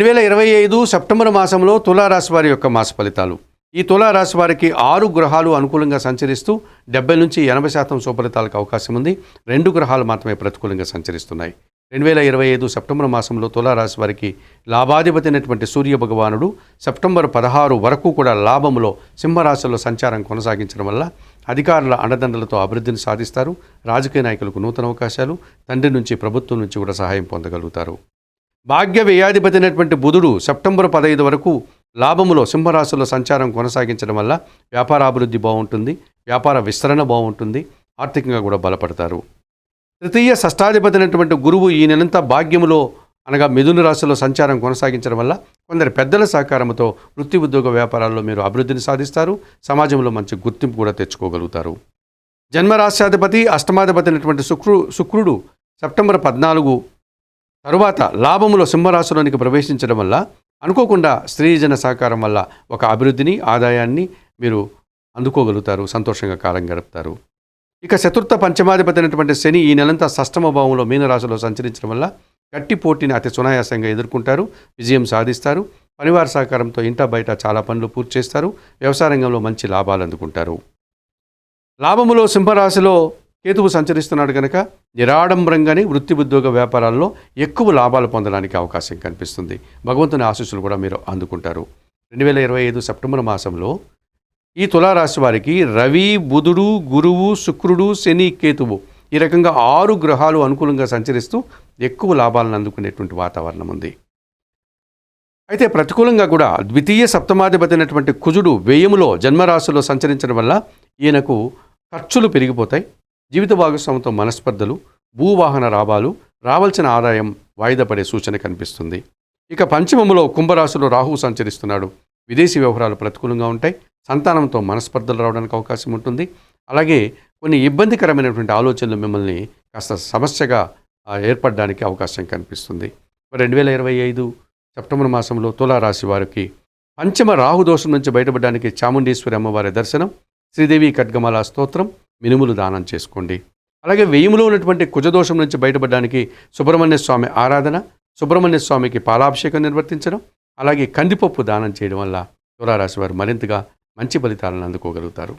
రెండు వేల ఇరవై ఐదు సెప్టెంబర్ మాసంలో తులారాశి వారి యొక్క మాస ఫలితాలు. ఈ తులారాశి వారికి ఆరు గ్రహాలు అనుకూలంగా సంచరిస్తూ డెబ్బై నుంచి ఎనభై శాతం సుఫలితాలకు అవకాశం ఉంది. రెండు గ్రహాలు మాత్రమే ప్రతికూలంగా సంచరిస్తున్నాయి. రెండు వేల ఇరవై ఐదు సెప్టెంబర్ మాసంలో తులారాశి వారికి లాభాధిపతి అయినటువంటి సూర్య భగవానుడు సెప్టెంబర్ పదహారు వరకు కూడా లాభములో సింహరాశిలో సంచారం కొనసాగించడం వల్ల అధికారుల అండదండలతో అభివృద్ధిని సాధిస్తారు. రాజకీయ నాయకులకు నూతన అవకాశాలు తండ్రి నుంచి ప్రభుత్వం నుంచి కూడా సహాయం పొందగలుగుతారు. భాగ్య వ్యయాధిపతి అయినటువంటి బుధుడు సెప్టెంబర్ పదహైదు వరకు లాభములో సింహరాశిలో సంచారం కొనసాగించడం వల్ల వ్యాపార అభివృద్ధి బాగుంటుంది వ్యాపార విస్తరణ బాగుంటుంది ఆర్థికంగా కూడా బలపడతారు. తృతీయ షష్టాధిపతి అయినటువంటి గురువు ఈ నెలంతా భాగ్యములో అనగా మిథున రాశిలో సంచారం కొనసాగించడం వల్ల కొందరు పెద్దల సహకారంతో వృత్తి ఉద్యోగ వ్యాపారాల్లో మీరు అభివృద్ధిని సాధిస్తారు సమాజంలో మంచి గుర్తింపు కూడా తెచ్చుకోగలుగుతారు. జన్మరాశ్యాధిపతి అష్టమాధిపతి అయినటువంటి శుక్రు శుక్రుడు సెప్టెంబర్ పద్నాలుగు తరువాత లాభములో సింహరాశిలోనికి ప్రవేశించడం వల్ల అనుకోకుండా స్త్రీజన సహకారం వల్ల ఒక అభివృద్ధిని ఆదాయాన్ని మీరు అందుకోగలుగుతారు సంతోషంగా కాలం గడుపుతారు. ఇక చతుర్థ పంచమాధిపతి అయినటువంటి శని ఈ నెలంతా షష్టమ భావంలో మీనరాశిలో సంచరించడం వల్ల గట్టి పోటీని అతి సునాయాసంగా ఎదుర్కొంటారు విజయం సాధిస్తారు పరివార సహకారంతో ఇంట బయట చాలా పనులు పూర్తి చేస్తారు వ్యవసాయ రంగంలో మంచి లాభాలు అందుకుంటారు. లాభములో సింహరాశిలో కేతువు సంచరిస్తున్నాడు కనుక నిరాడంబరంగానే వృత్తి ఉద్యోగ వ్యాపారాల్లో ఎక్కువ లాభాలు పొందడానికి అవకాశం కనిపిస్తుంది. భగవంతుని ఆశీస్సులు కూడా మీరు అందుకుంటారు. రెండు వేల ఇరవై ఐదు సెప్టెంబర్ మాసంలో ఈ తులారాశి వారికి రవి బుధుడు గురువు శుక్రుడు శని కేతువు ఈ రకంగా ఆరు గ్రహాలు అనుకూలంగా సంచరిస్తూ ఎక్కువ లాభాలను అందుకునేటువంటి వాతావరణం ఉంది. అయితే ప్రతికూలంగా కూడా ద్వితీయ సప్తమాధిపతి అయినటువంటి కుజుడు వ్యయములో జన్మరాశిలో సంచరించడం వల్ల ఈయనకు ఖర్చులు పెరిగిపోతాయి. జీవిత భాగస్వామితో మనస్పర్ధలు భూవాహన లాభాలు రావాల్సిన ఆదాయం వాయిదా పడే సూచన కనిపిస్తుంది. ఇక పంచమములో కుంభరాశిలో రాహువు సంచరిస్తున్నాడు. విదేశీ వ్యవహారాలు ప్రతికూలంగా ఉంటాయి. సంతానంతో మనస్పర్ధలు రావడానికి అవకాశం ఉంటుంది. అలాగే కొన్ని ఇబ్బందికరమైనటువంటి ఆలోచనలు మిమ్మల్ని కాస్త సమస్యగా ఏర్పడడానికి అవకాశం కనిపిస్తుంది. రెండు వేల ఇరవై ఐదు సెప్టెంబర్ మాసంలో తులారాశి వారికి పంచమ రాహు దోషం నుంచి బయటపడడానికి చాముండేశ్వరి అమ్మవారి దర్శనం శ్రీదేవి ఖడ్గమాల స్తోత్రం మినుములు దానం చేసుకోండి. అలాగే వెయ్యిములో ఉన్నటువంటి కుజదోషం నుంచి బయటపడడానికి సుబ్రహ్మణ్య స్వామి ఆరాధన సుబ్రహ్మణ్య స్వామికి పాలాభిషేకం నిర్వర్తించడం అలాగే కందిపప్పు దానం చేయడం వల్ల తులారాశి వారు మరింతగా మంచి ఫలితాలను అందుకోగలుగుతారు.